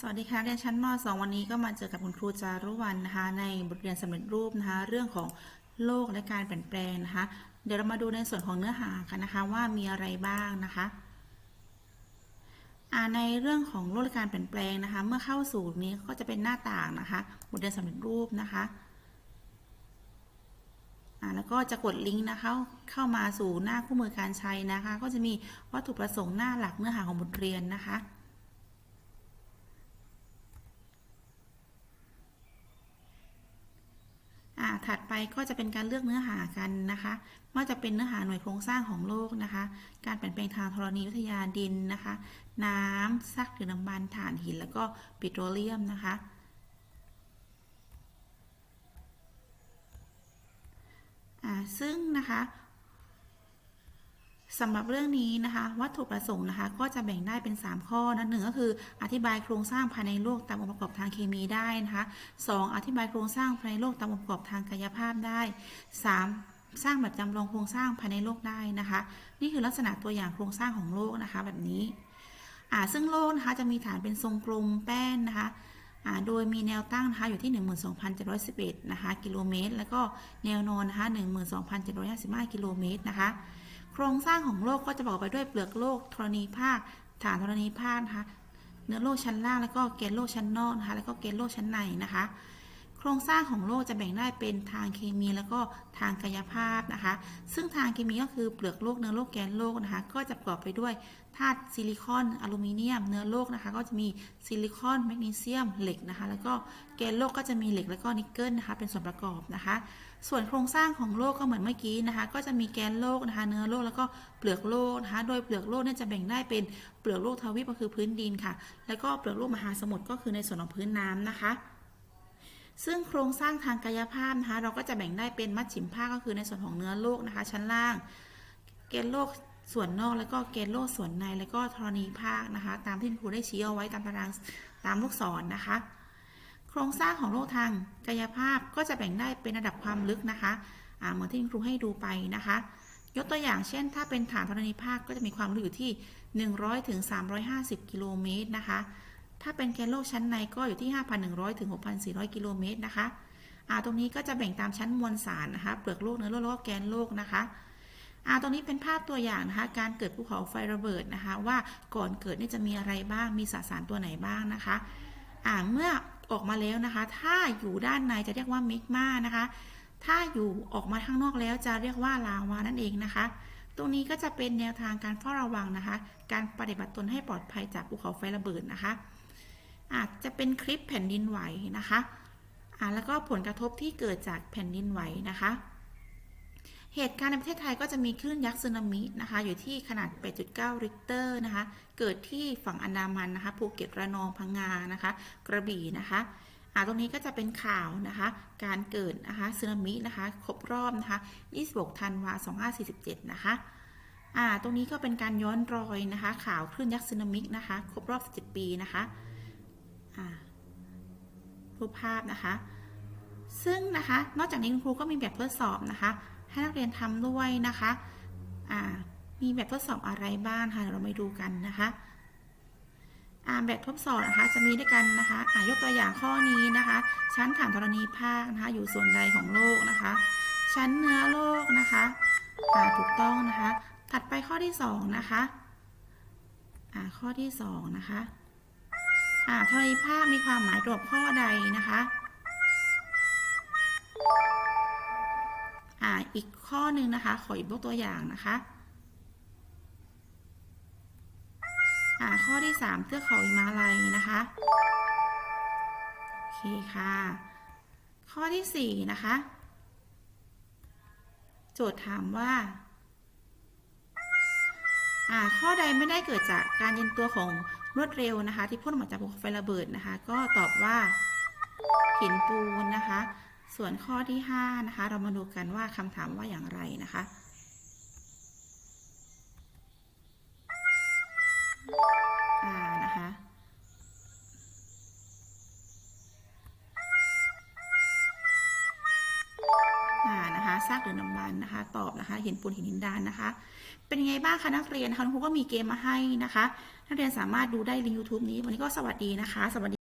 สวัสดีค่ะเรียนชั้นม .2 วันนี้ก็มาเจอกับคุณครูจารุวรรณนะคะ ในบทเรียนสำเร็จรูปนะคะ เรื่องของโลกและการเปลี่ยนแปลงนะคะ เดี๋ยวเรามาดูในส่วนของเนื้อหากันนะคะว่ามีอะไรบ้างนะคะในเรื่องของโลกและการเปลี่ยนแปลงนะคะ เมื่อเข้าสู่นี้ก็จะเป็นหน้าต่างนะคะ บทเรียนสำเร็จรูปนะคะแล้วก็จะกดลิงก์นะคะเข้ามาสู่หน้าคู่มือการใช้นะคะ ก็จะมีวัตถุประสงค์หน้าหลักเนื้อหาของบทเรียนนะคะ อ่าถัดไปก็จะเป็นการเลือกเนื้อหากันนะคะ ว่าจะเป็นเนื้อหาหน่วยโครงสร้างของโลกนะคะ การเปลี่ยนแปลงทางธรณีวิทยาดินนะคะ น้ำซักหรือน้ำมันถ่านหิน แล้วก็ปิโตรเลียมนะคะอ่าซึ่งนะคะ สำหรับเรื่องนี้นะคะ วัตถุประสงค์นะคะ ก็จะแบ่งได้เป็น 3 ข้อนะหนึ่งก็คืออธิบายโครงสร้างภายในโลกตามองค์ประกอบทางเคมีได้นะคะ 2. อธิบายโครงสร้างภายในโลกตามองค์ประกอบทางกายภาพได้ 3. สร้างแบบจำลองโครงสร้างภายในโลกได้นะคะ นี่คือลักษณะตัวอย่างโครงสร้างของโลกนะคะแบบนี้อ่าซึ่งโลกนะคะจะมีฐานเป็นทรงกลมแป้นนะคะอ่าโดยมีแนวตั้งนะคะอยู่ที่ 12,711นะคะกิโลเมตร แล้วก็แนวนอนนะคะ12,755 กิโลเมตรนะคะ ครงสร้างของโลกก็จะประกอบไปด้วยเปลือกโลกธรณีภาค ฐานธรณีภาคนะคะเนื้อโลกชั้นล่างแล้วก็แกนโลกชั้นนอกนะคะแล้วก็แกนโลกชั้นในนะคะ โครงสร้างของโลกจะแบ่งได้เป็นทางเคมีแล้วก็ทางกายภาพนะคะ ซึ่งทางเคมีก็คือเปลือกโลกเนื้อโลกแกนโลกนะคะ ก็จะประกอบไปด้วยธาตุซิลิคอนอลูมิเนียม เนื้อโลกนะคะ ก็จะมีซิลิคอนแมกนีเซียมเหล็กนะคะ แล้วก็แกนโลกก็จะมีเหล็กแล้วก็นิกเกิลนะคะ เป็นส่วนประกอบนะคะ ส่วนโครงสร้างของโลกก็เหมือนเมื่อกี้นะคะ ก็จะมีแกนโลกนะคะ เนื้อโลกแล้วก็เปลือกโลกนะคะ โดยเปลือกโลกเนี่ยจะแบ่งได้เป็นเปลือกโลกทวีปก็คือพื้นดินค่ะ แล้วก็เปลือกโลกมหาสมุทรก็คือในส่วนของพื้นน้ำนะคะ ซึ่งโครงสร้างทางกายภาพนะคะ เราก็จะแบ่งได้เป็นมัดฉิมภาคก็คือในส่วนของเนื้อโลกนะคะ ชั้นล่าง เกณฑ์โลกส่วนนอกแล้วก็เกณฑ์โลกส่วนในแล้วก็ธรณีภาคนะคะ ตามที่ครูได้ชี้เอาไว้ตามตารางตามลูกศรนะคะ โครงสร้างของโลกทางกายภาพก็จะแบ่งได้เป็นระดับความลึกนะคะเหมือนที่ครูให้ดูไปนะคะ ยกตัวอย่างเช่น ถ้าเป็นฐานธรณีภาคก็จะมีความลึกอยู่ที่ 100ถึง350 กิโลเมตรนะคะ ถ้าเป็นแกนโลกชั้นในก็อยู่ที่ 5,100 ถึง 6,400 กิโลเมตรนะคะอ่าตรงนี้ก็จะแบ่งตามชั้นมวลสารนะคะ เปลือกโลกเนื้อโลกแล้วก็แกนโลกนะคะอ่าตรงนี้เป็นภาพตัวอย่างนะคะ การเกิดภูเขาไฟระเบิดนะคะ ว่าก่อนเกิดนี่จะมีอะไรบ้าง มีสสารตัวไหนบ้างนะคะอ่าเมื่อออกมาแล้วนะคะ ถ้าอยู่ด้านในจะเรียกว่าเมกมานะคะ ถ้าอยู่ออกมาข้างนอกแล้วจะเรียกว่าลาวานั่นเองนะคะ ตรงนี้ก็จะเป็นแนวทางการเฝ้าระวังนะคะ การปฏิบัติตนให้ปลอดภัยจากภูเขาไฟระเบิดนะคะ อาจจะเป็นคลิปแผ่นดินไหวนะคะอ่าแล้วก็ผลกระทบที่เกิดจากแผ่นดินไหวนะคะ เหตุการณ์ในประเทศไทยก็จะมีคลื่นยักษ์สึนามินะคะ อยู่ที่ขนาด 8.9 ริกเตอร์นะคะ เกิดที่ฝั่งอันดามันนะคะ ภูเก็ตระนองพังงานะคะ กระบี่นะคะอ่าตรงนี้ก็จะเป็นข่าวนะคะ การเกิดนะคะสึนามินะคะ ครบรอบนะคะ 26 ธันวา2547 นะคะอ่าตรงนี้ก็เป็นการย้อนรอยนะคะ ข่าวคลื่นยักษ์สึนามินะคะ ครบรอบ 17 ปีนะคะ รูปภาพนะคะ ซึ่งนะคะ นอกจากนี้คุณครูก็มีแบบทดสอบนะคะ ให้นักเรียนทำด้วยนะคะมีแบบทดสอบอะไรบ้างคะเราไปดูกันนะคะแบบทดสอบนะคะจะมีด้วยกันนะคะอ่ายกตัวอย่างข้อนี้นะคะ ชั้นฐานธรณีภาคนะคะอยู่ส่วนใดของโลกนะคะ ชั้นเนื้อโลกนะคะอ่าถูกต้องนะคะ ถัดไปข้อที่สองนะคะอ่าข้อที่สองนะคะ อ่าธรณีภาคมีความหมายตรวจข้อใดนะคะอ่าอีกข้อหนึ่งนะคะ ขออีกยกตัวอย่างนะคะอ่าข้อที่ 3เทือกเขาหิมาลัยนะคะโอเคค่ะ ข้อที่ 4 นะคะ โจทย์ถามว่าอ่า ข้อใดไม่ได้เกิดจากการเย็นตัวของ รวดเร็วนะคะ ที่พ่นออกมาจากภูเขาไฟระเบิดนะคะ ก็ตอบว่าหินปูนนะคะ ส่วนข้อที่ 5 นะคะ เรามาดูกันว่าคำถามว่าอย่างไรนะคะ รือน้ำมันนะคะ ตอบนะคะ เห็นปูนเห็นหินดานนะคะ เป็นยังไงบ้างคะนักเรียนคะคุณครูก็มีเกมมาให้นะคะ นักเรียนสามารถดูได้ใน YouTube นี้ วันนี้ก็สวัสดีนะคะ สวัสดี